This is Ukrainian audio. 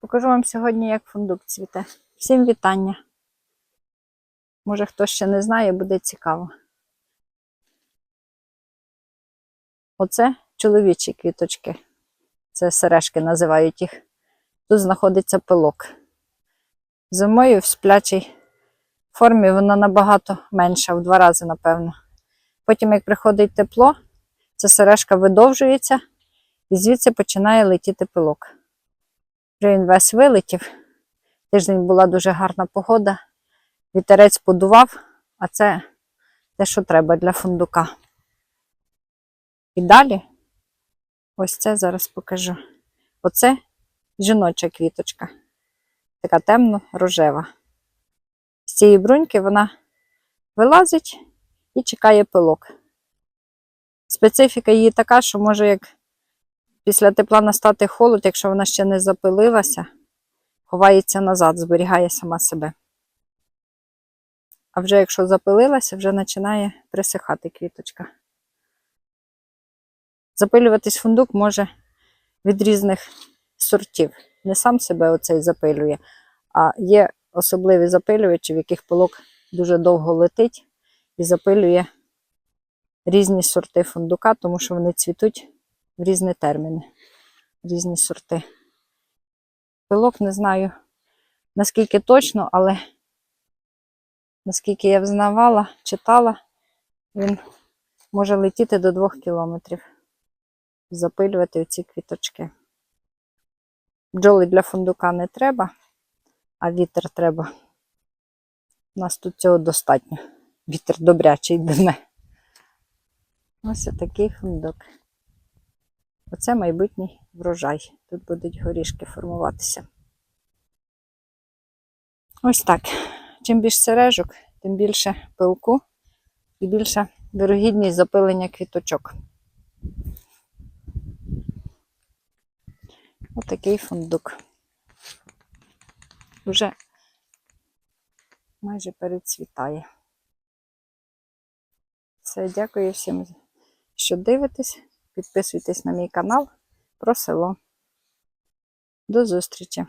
Покажу вам сьогодні, як фундук цвіте. Всім вітання. Може, хтось ще не знає, буде цікаво. Оце чоловічі квіточки. Це сережки називають їх. Тут знаходиться пилок. Зимою в сплячій формі вона набагато менша, в два рази, напевно. Потім, як приходить тепло, ця сережка видовжується і звідси починає летіти пилок. Вже він весь вилетів. Тиждень була дуже гарна погода. Вітерець подував, а це те, що треба для фундука. І далі, ось це зараз покажу. Оце жіноча квіточка, така темно-рожева. З цієї бруньки вона вилазить і чекає пилок. Специфіка її така, що може як після тепла настати холод, якщо вона ще не запилилася, ховається назад, зберігає сама себе. А вже якщо запилилася, вже починає присихати квіточка. Запилюватись фундук може від різних сортів. Не сам себе оцей запилює, а є особливі запилювачі, в яких пилок дуже довго летить і запилює різні сорти фундука, тому що вони цвітуть в різні терміни, різні сорти. Пилок не знаю наскільки точно, але наскільки я взнавала, читала, він може летіти до 2 кілометрів, запилювати ці квіточки. Бджоли для фундука не треба, а вітер треба. У нас тут цього достатньо. Вітер добрячий дне. Ось такий фундук. Оце майбутній врожай. Тут будуть горішки формуватися. Ось так. Чим більше сережок, тим більше пилку і більша вирогідність запилення квіточок. Отакий фундук. Вже майже перецвітає. Все, дякую всім, що дивитесь. Підписуйтесь на мій канал про село. До зустрічі!